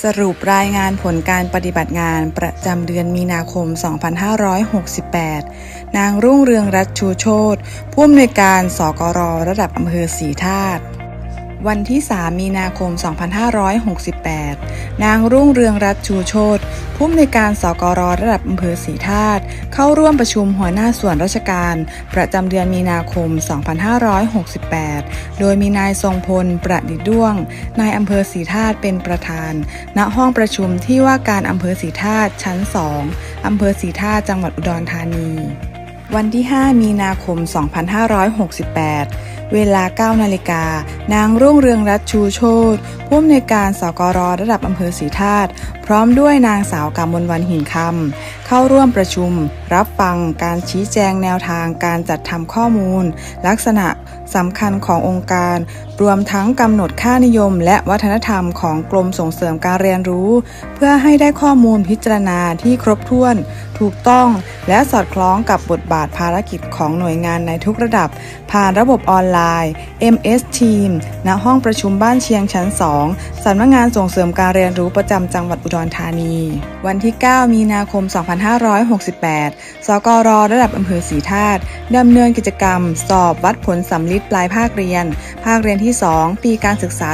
สรุปรายงานผลการปฏิบัติงานประจำเดือนมีนาคม 2568 นางรุ่งเรืองรัตชูโชตผู้อำนวยการสกรระดับอำเภอสีธาตุ วันที่ 3 มีนาคม 2568 นางรุ่งเรืองรัตชูโชตผู้อำนวยการสกรระดับอำเภอสีธาตุเข้าร่วมประชุมหัวหน้าส่วนราชการ ประจำเดือนมีนาคม 2568 โดยมีนายทรงพล ประดิษฐ์ด้วง นายอำเภอสีธาตุเป็นประธาน ณ ห้องประชุมที่ว่าการอำเภอสีธาตุชั้น 2 อำเภอสีธาตุจังหวัดอุดรธานี วันที่ 5 มีนาคม 2568 เวลา 9 นาฬิกา นางรุ่งเรืองรัตชูโชตผู้อำนวยการสกรระดับอำเภอศรีธาตุพร้อมด้วยนางสาวกำมลวันหินคำเข้าร่วมประชุม รับฟังการชี้แจงแนวทางการจัดทำข้อมูล ลักษณะสำคัญขององค์การ รวมทั้งกำหนดค่านิยม และวัฒนธรรมของกรมส่งเสริมการเรียนรู้ เพื่อให้ได้ข้อมูลพิจารณาที่ครบถ้วน ถูกต้อง และสอดคล้องกับบทบาทภารกิจของหน่วยงานในทุกระดับ ผ่านระบบออนไลน์ MS Team ณห้องประชุมบ้านเชียงชั้น 2สำนักงงานส่งเสริมการเรียนรู้ประจำจังหวัดอุดรธานี วันที่ 9 มีนาคม 2568 สกรระดับอำเภอสีธาตุดำเนินกิจกรรม สอบวัดผลสำลิดปลายภาคเรียน ภาคเรียนที่2 ปีการศึกษา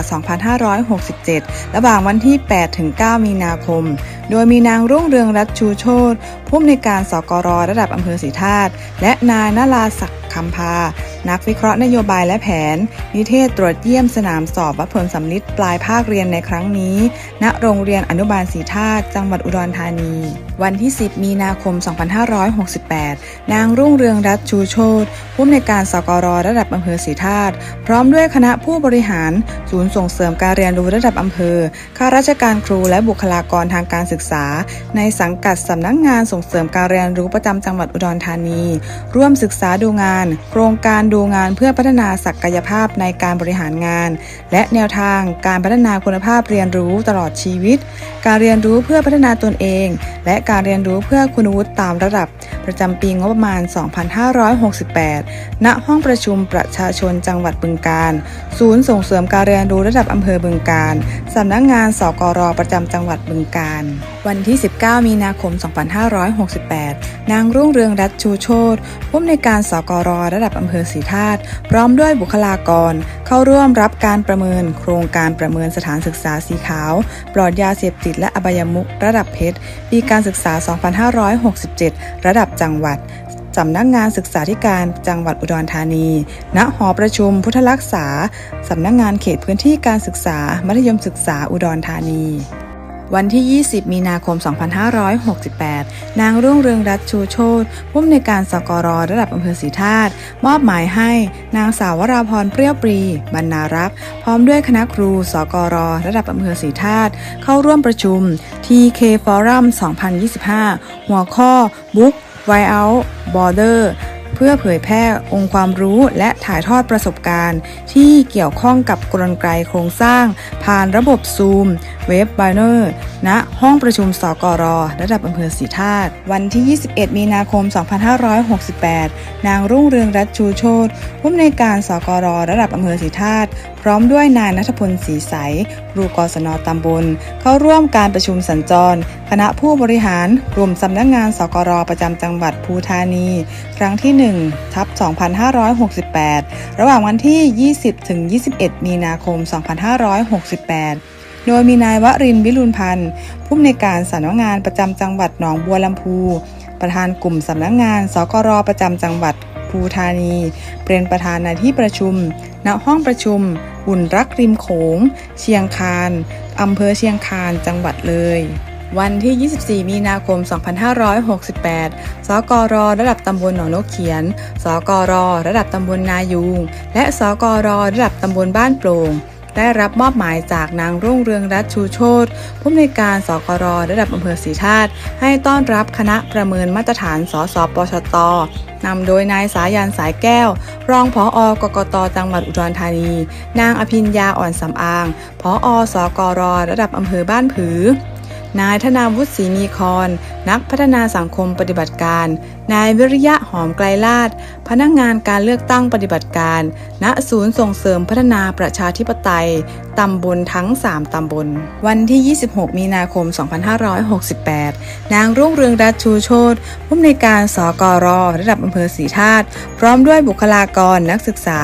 2567 ระหว่างวันที่ 8 ถึง 9 มีนาคม โดยมีนางรุ่งเรืองรัตชูโชตผู้อำนวยการสกรระดับอำเภอสีธาตุและนายนราศักดิ์คำพา นักวิเคราะห์นโยบายและแผน นิเทศตรวจเยี่ยมสนามสอบวัดผลสำลิดปลายภาคเรียนในครั้งนี้ ณโรงเรียนอนุบาลสีธาตุจังหวัดอุดรธานี วันที่ 10 มีนาคม 2568 นางรุ่งเรืองรัตชูโชตผู้อำนวยการสกรระดับอำเภอสีธาตุพร้อมด้วยคณะผู้บริหาร ศูนย์ส่งเสริมการเรียนรู้ระดับอำเภอข้าราชการครูและบุคลากรทางการศึกษา ในสังกัดสำนักงงานส่ง่งเสริมการเรียนรู้ประจำจังหวัดอุดรธานี ร่วมศึกษาดูงาน โครงการดูงานเพื่อพัฒนาศักยภาพในการบริหารงาน และแนวทางการพัฒนาคุณภาพเรียนรู้ตลอดชีวิต การเรียนรู้เพื่อพัฒนาตนเอง และการเรียนรู้เพื่อคุณวุฒิตามระดับ ประจำปีงบประมาณ 2568 ณ ห้องประชุมประชาชนจังหวัดบึงกาฬศูนย์ส่งเสริมการเรียนรู้ระดับอำเภอบึงกาฬสำนักงงานสกรประจำจังหวัดบึงกาฬ วันที่ 19 มีนาคม 2568 นางรุ่งเรืองรัตชูโชตผู้อำนวยการสกรระดับอำเภอศรีธาตุพร้อมด้วยบุคลากร เข้าร่วมรับการประเมิน โครงการประเมินสถานศึกษาสีขาว ปลอดยาเสพติดและอบายมุขระดับเพชรปีการศึกษา 2567 ระดับจังหวัดสำนักงงานศึกษาธิการจังหวัดอุดรธานี ณ หอประชุมพุทธลักษา สำนักงงานเขตพื้นที่การศึกษา มัธยมศึกษาอุดรธานี วันที่ 20 มีนาคม 2568 นางรุ่งเรืองรัตชูโชตผู้อำนวยการสกรระดับอำเภอศรีธาตุมอบหมายให้ นางสาววราพรเปรี้ยวปรี บรรณารักษ์พร้อมด้วยคณะครูสกรระดับอำเภอศรีธาตุเข้าร่วมประชุม TK Forum 2025 หัวข้อ Book Why Out Border เพื่อเผยแพร่องค์ความรู้และถ่ายทอดประสบการณ์ ที่เกี่ยวข้องกับกลไกโครงสร้าง ผ่านระบบซูม เว็บไบเนอร์ ณ ห้องประชุมสกร ระดับอำเภอสีธาตุวันที่ 21 มีนาคม 2568 นางรุ่งเรืองรัตชูโชตผู้อำนวยการสกร ระดับอำเภอสีธาตุพร้อมด้วยนายนัทพลศรีใสครูกศนตำบล เข้าร่วมการประชุมสัญจร คณะผู้บริหารกลุ่มสำนักงงานสกรประจำจังหวัดภูธานี ครั้งที่ 1 ทับ 2568 ระหว่างวันที่ 20 ถึง 21 มีนาคม 2568 โดยมีนายวรินวิรุณพันธ์ผู้อำนวยการสำนักงานประจำจังหวัดหนองบัวลำพู ประธานกลุ่มสำนักงานสกรประจำจังหวัดภูธานี เป็นประธานในที่ประชุม ณ ห้องประชุมอุ่นรักริมโขง เชียงคานอำเภอเชียงคาน จังหวัดเลย วันที่ 24 มีนาคม 2568 สกร ระดับตำบลหนองนกเขียน สกร ระดับตำบลนายูง และสกร ระดับตำบลบ้านโปร่ง ได้รับมอบหมายจากนางรุ่งเรืองรัตชูโชตผู้อำนวยการสกรระดับอำเภอศรีธาตุให้ต้อนรับคณะประเมินมาตรฐานสสปชตนำโดยนายสายันสายแก้ว รองผออกกตจังหวัดอุดรธานี นางอภิญญาอ่อนสำอางผออสกรระดับอำเภอบ้านผือ นายธนาวุฒิศรีมีคอนนักพัฒนาสังคมปฏิบัติการ นายวิริยะหอมไกลลาดพนักงานการเลือกตั้งปฏิบัติการ ณศูนย์ส่งเสริมพัฒนาประชาธิปไตย ตำบลทั้ง 3 ตำบล วันที่ 26 มีนาคม 2568 นางรุ่งเรืองรัตชูโชตผู้อำนวยการสกรระดับอำเภอศรีธาตุพร้อมด้วยบุคลากรนักศึกษา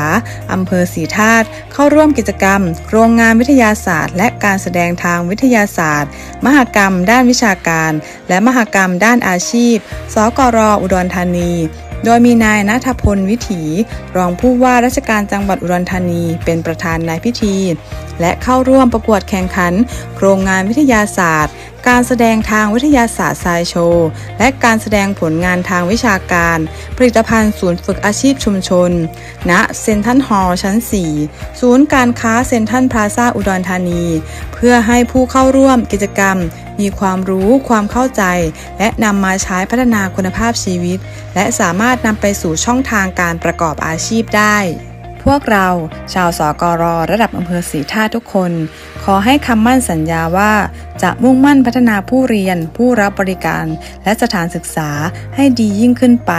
อำเภอศรีธาตุเข้าร่วมกิจกรรม โรงงานวิทยาศาสตร์ และการแสดงทางวิทยาศาสตร์ มหกรรม ด้านวิชาการ และมหกรรมด้านอาชีพ สกรอุดรธานีโดยมีนายนัทพลวิถี รองผู้ว่าราชการจังหวัดอุดรธานี เป็นประธานในพิธีและเข้าร่วมประกวดแข่งขัน โครงงานวิทยาศาสตร์ การแสดงทางวิทยาศาสตร์ไซโชว์และการแสดงผลงานทางวิชาการ ผลิตภัณฑ์ศูนย์ฝึกอาชีพชุมชน ณเซนทรัลฮอลล์ชั้น 4 ศูนย์การค้าเซนทรัลพลาซาอุดรธานี เพื่อให้ผู้เข้าร่วมกิจกรรมมีความรู้ความเข้าใจ และนำมาใช้พัฒนาคุณภาพชีวิต และสามารถนำไปสู่ช่องทางการประกอบอาชีพได้ พวกเราชาวสกรระดับอำเภอศรีท่าทุกคน ขอให้คำมั่นสัญญาว่า จะมุ่งมั่นพัฒนาผู้เรียน ผู้รับบริการ และสถานศึกษาให้ดียิ่งขึ้นไป